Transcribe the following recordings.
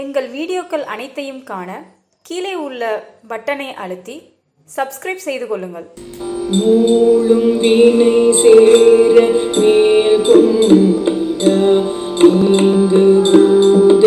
எங்கள் வீடியோக்கள் அனைத்தையும் காண கீழே உள்ள பட்டனை அழுத்தி சப்ஸ்கிரைப் செய்து கொள்ளுங்கள். மூளும் வீணை சேர மேல் கொண்ட இங்கு பூத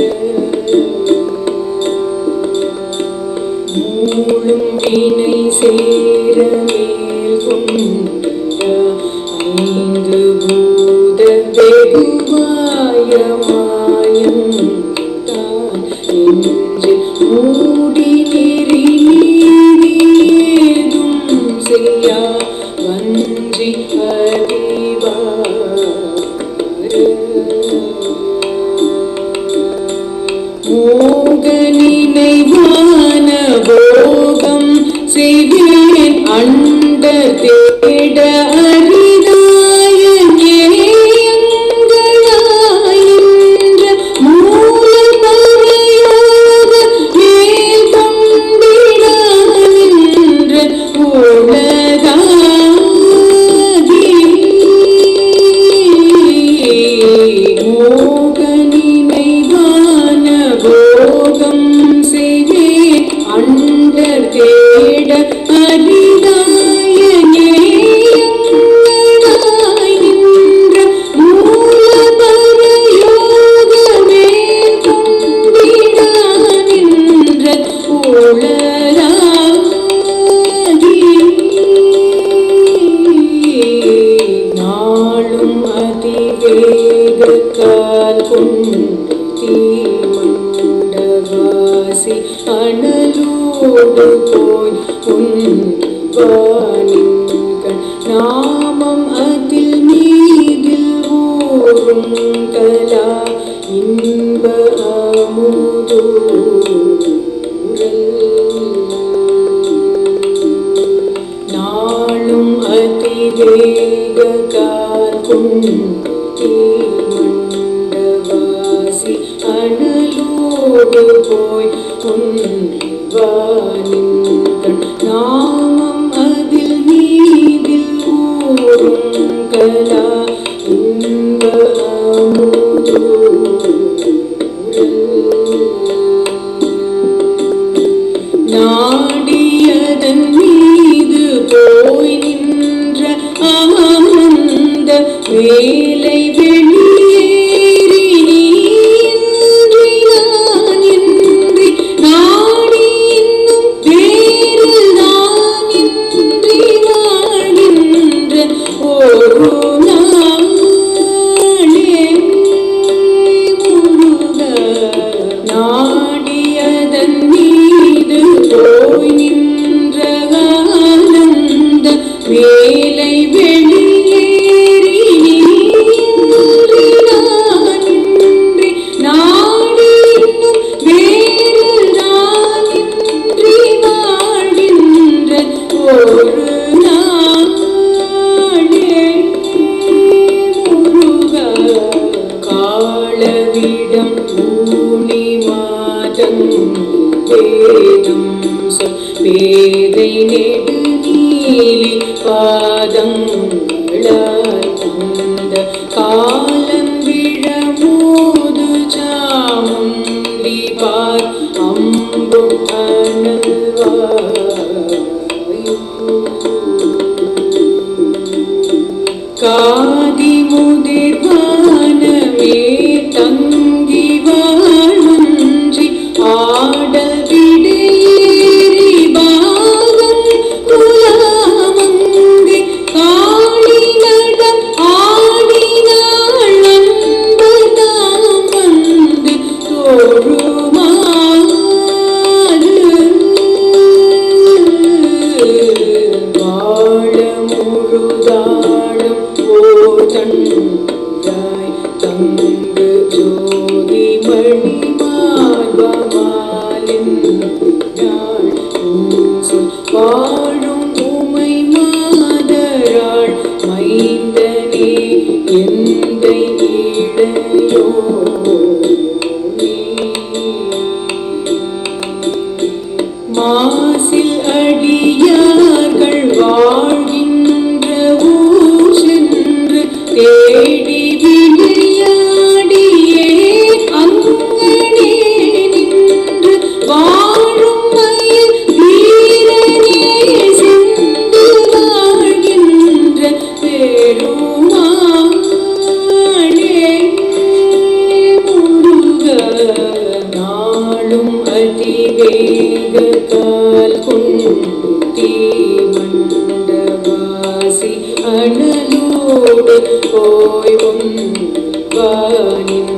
அதிபார மூளும் வினை சேர மேல் கொண்ட ஐந்து பூத வெகுவாய தான் நெஞ்சில் மூடி நெறி செய்யா. வஞ்சி மோக நினைவான போகம் செய்வேன் அண்ட அபிதாயனே അണലോട് പോയി ഉണ്ണിവാണിങ്കൾ നാമം അതിൽ നീതിൽ ഊറും കല ഇൻപ അമുതോ നാളും അതിവേഗകാർക്കും തീ കടലൂടെ പോയി ഉന്നിവാനിന്തൻ നാമ നീലി പാദം കാലം വിഴമൂതു ചാമുണ്ടി പാർ അമ്പും ദൈവം വാനിൻ